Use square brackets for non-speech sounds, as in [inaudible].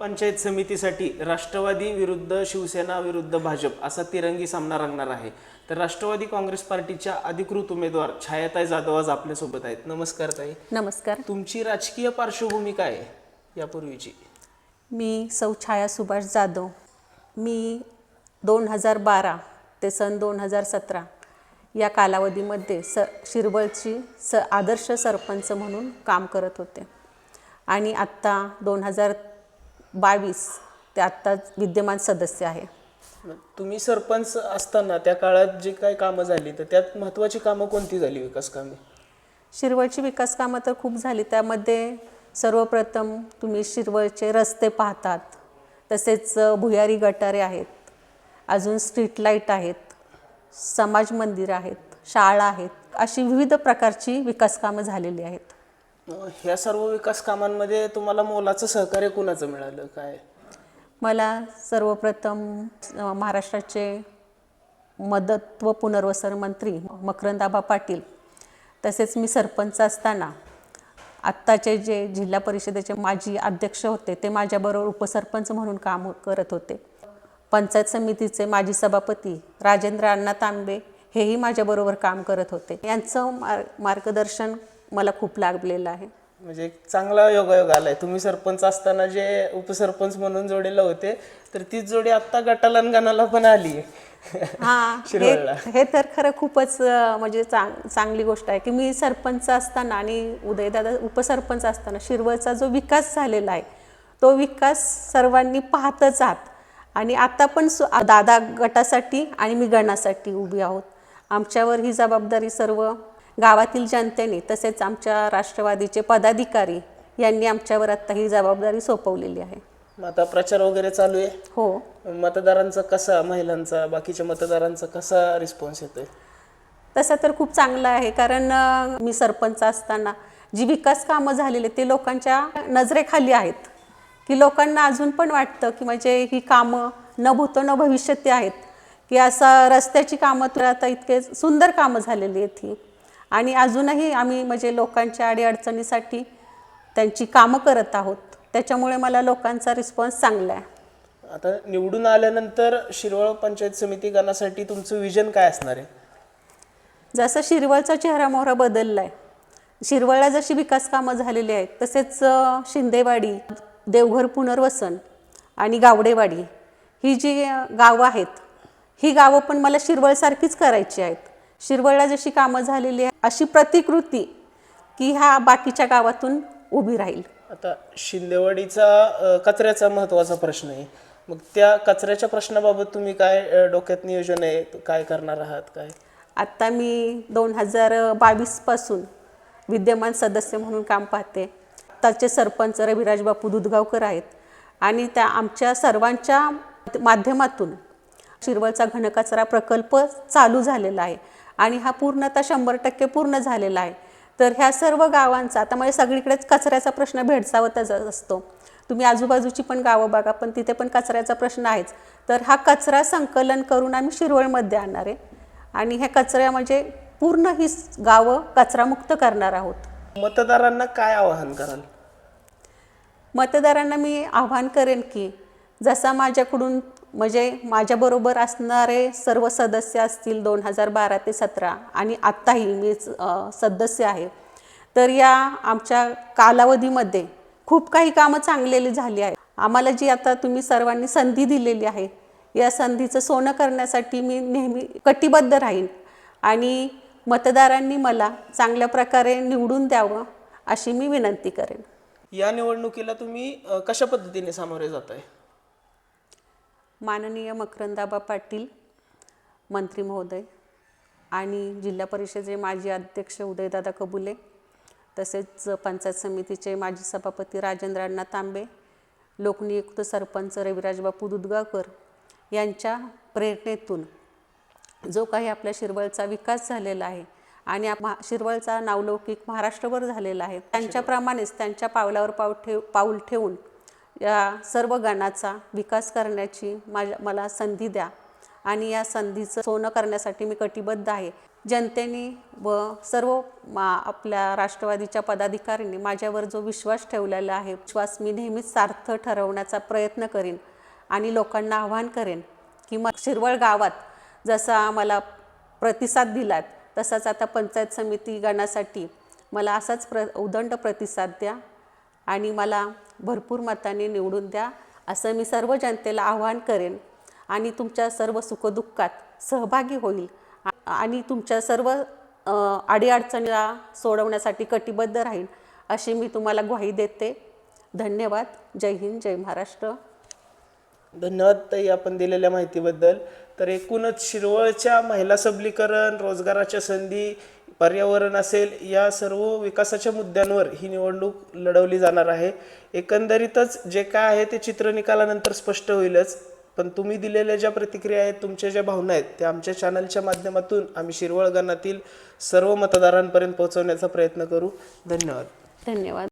पंचायत समितीसाठी राष्ट्रवादी विरुद्ध शिवसेना विरुद्ध भाजप असा तिरंगी सामना रंगणार आहे. तर राष्ट्रवादी काँग्रेस पार्टीच्या अधिकृत उमेदवार छायाताई जाधव आज आपल्यासोबत आहेत. नमस्कार ताई. नमस्कार. तुमची राजकीय पार्श्वभूमी काय आहे यापूर्वीची? मी सौ छाया सुभाष जाधव. मी दोन हजार बारा ते सन दोन हजार सतरा या कालावधीमध्ये स शिरवळची स आदर्श सरपंच म्हणून काम करत होते. आणि आत्ता दोन हजार बावीस ते आत्ता विद्यमान सदस्य आहे. तुम्ही सरपंच असताना त्या काळात जी काही कामं झाली तर त्यात महत्वाची कामं कोणती झाली विकास कामे शिरवळची विकास कामं तर खूप झाली. त्यामध्ये सर्वप्रथम तुम्ही शिरवळचे रस्ते पाहतात तसेच भुयारी गटारे आहेत अजून स्ट्रीट लाइट आहेत समाज मंदिर आहेत शाळा आहेत अशी विविध प्रकारची विकास कामं झालेली आहेत. ह्या सर्व विकास कामांमध्ये तुम्हाला मोलाचं सहकार्य कुणाचं मिळालं? काय? मला सर्वप्रथम महाराष्ट्राचे मदत व पुनर्वसन मंत्री मकरंदाबा पाटील तसेच मी सरपंच असताना आत्ताचे जे जिल्हा परिषदेचे माजी अध्यक्ष होते ते माझ्याबरोबर उपसरपंच म्हणून काम करत होते. पंचायत समितीचे माजी सभापती राजेंद्र अण्णा तांबे हेही माझ्याबरोबर काम करत होते. यांचं मार मार्गदर्शन मला खूप लाभलेलं आहे. म्हणजे एक चांगला योगायोग आलाय. तुम्ही सरपंच असताना जे उपसरपंच म्हणून जोडीला होते तर तीच जोडी आत्ता गटाला आणि गणाला पण आली. हा [laughs] हे शिरवळला. हे तर खरं खूपच अं, म्हणजे चांग चांगली गोष्ट आहे की मी सरपंच असताना आणि उदयदादा उपसरपंच असताना शिरवळचा जो विकास झालेला आहे तो विकास सर्वांनी पाहतच आहात. आणि आता पण सु- दादा गटासाठी आणि मी गणासाठी उभी आहोत. आमच्यावर ही जबाबदारी सर्व गावातील जनतेने तसेच आमच्या राष्ट्रवादीचे पदाधिकारी यांनी आमच्यावर आता ही जबाबदारी सोपवलेली आहे. मग आता प्रचार वगैरे चालू आहे? हो. मतदारांचा कसा महिलांचा? बाकीच्या मतदारांचा कसा रिस्पॉन्स येतोय? तसं तर खूप चांगलं आहे कारण अ, मी सरपंच असताना जी विकास कामं झालेली ते लोकांच्या नजरेखाली आहेत. की लोकांना अजून पण वाटतं की म्हणजे ही कामं न भूतो न भविष्य ते आहेत. की असं रस्त्याची कामं तर आता इतके सुंदर कामं झालेली आहेत ही. आणि अजूनही आम्ही म्हणजे लोकांच्या अडीअडचणीसाठी त्यांची कामं करत आहोत. त्याच्यामुळे मला लोकांचा रिस्पॉन्स चांगला आहे. आता निवडून आल्यानंतर शिरवळ पंचायत समिती गणासाठी तुमचं विजन काय असणार आहे? जसं शिरवळचा चेहरा मोहरा बदलला आहे शिरवळला जशी विकास कामं झालेली आहेत तसेच शिंदेवाडी देवघर पुनर्वसन आणि गावडेवाडी ही जी गावं आहेत ही गावं पण मला शिरवळसारखीच करायची आहेत. शिरवळला जशी कामं झालेली आहे अशी प्रतिकृती की ह्या बाकीच्या गावातून उभी राहील. आता शिंदेवाडीचा कचऱ्याचा महत्त्वाचा प्रश्न आहे. मग त्या कचऱ्याच्या प्रश्नाबाबत तुम्ही काय डोक्यात नियोजन आहे? काय करणार आहात? काय? आत्ता मी दोन हजार बावीसपासून विद्यमान सदस्य म्हणून काम पाहते. आत्ताचे सरपंच रविराज बापू दुधगावकर आहेत आणि त्या आमच्या सर्वांच्या माध्यमातून शिरवळचा घनकचरा प्रकल्प चालू झालेला आहे. आणि हा पूर्णतः शंभर टक्के पूर्ण झालेला आहे. तर ह्या सर्व गावांचा आता म्हणजे सगळीकडेच कचऱ्याचा प्रश्न भेडसावतच असतो. तुम्ही आजूबाजूची पण गावं बघा पण तिथे पण कचऱ्याचा प्रश्न आहेच. तर हा कचरा संकलन करून आम्ही शिरवळमध्ये आणणार आहे. आणि ह्या कचऱ्या म्हणजे पूर्ण ही गावं कचरामुक्त करणार आहोत. मतदारांना काय आवाहन कराल? मतदारांना मी आव्हान करेन की जसा माझ्याकडून म्हणजे माझ्याबरोबर असणारे सर्व सदस्य असतील दोन हजार बारा ते सतरा आणि आत्ताही मी सदस्य आहे. तर या आमच्या कालावधीमध्ये खूप काही कामं चांगलेली झाली आहेत. आम्हाला जी आता तुम्ही सर्वांनी संधी दिलेली आहे या संधीचं सोनं करण्यासाठी मी नेहमी कटिबद्ध राहीन आणि मतदारांनी मला चांगल्या प्रकारे निवडून द्यावं अशी मी विनंती करेन. या निवडणुकीला तुम्ही कशा पद्धतीने सामोरे जात आहे माननीय मकरंदाबा पाटील मंत्री महोदय आणि जिल्हा परिषदेचे माजी अध्यक्ष उदयदादा कबुले तसेच पंचायत समितीचे माजी सभापती राजेंद्र अण्णा तांबे लोकनियुक्त सरपंच रविराज बापू दुधगावकर यांच्या प्रेरणेतून जो काही आपल्या शिरवळचा विकास झालेला आहे आणि महा- शिरवळचा नावलौकिक महाराष्ट्रभर झालेला आहे त्यांच्याप्रमाणेच त्यांच्या पावलावर पाऊल ठेव पाऊल ठेवून या सर्व गणाचा विकास करण्याची माझ्या मला संधी द्या. आणि या संधीचं सोनं करण्यासाठी मी कटिबद्ध आहे. जनतेने व सर्व मा आपल्या राष्ट्रवादीच्या पदाधिकाऱ्यांनी माझ्यावर जो विश्वास ठेवलेला आहे विश्वास मी नेहमीच सार्थ ठरवण्याचा प्रयत्न करेन आणि लोकांना आव्हान करेन की मग शिरवळ गावात जसा मला प्रतिसाद दिलात तसाच आता पंचायत समिती गणासाठी मला असाच प्र उदंड प्रतिसाद द्या. आणि मला भरपूर मताने निवडून द्या असं मी सर्व जनतेला आवाहन करेन. आणि तुमच्या सर्व सुखदुःखात सहभागी होईल. आणि तुमच्या सर्व अडीअडचणीला सोडवण्यासाठी कटिबद्ध राहील अशी मी तुम्हाला ग्वाही देते. धन्यवाद. जय हिंद जय महाराष्ट्र. धन्यवाद ताई आपण दिलेल्या माहितीबद्दल. तर एकूणच शिरवळच्या महिला सबलीकरण रोजगाराच्या संधी पर्यावरण असेल या सर्व विकासाच्या मुद्द्यांवर ही निवडणूक लढवली जाणार आहे. एकंदरीतच जे काय आहे ते चित्र निकालानंतर स्पष्ट होईलच. पण तुम्ही दिलेल्या ज्या प्रतिक्रिया आहेत तुमच्या ज्या भावना आहेत त्या आमच्या चॅनलच्या माध्यमातून आम्ही शिरवळ गणातील सर्व मतदारांपर्यंत पोहोचवण्याचा प्रयत्न करू. धन्यवाद. धन्यवाद.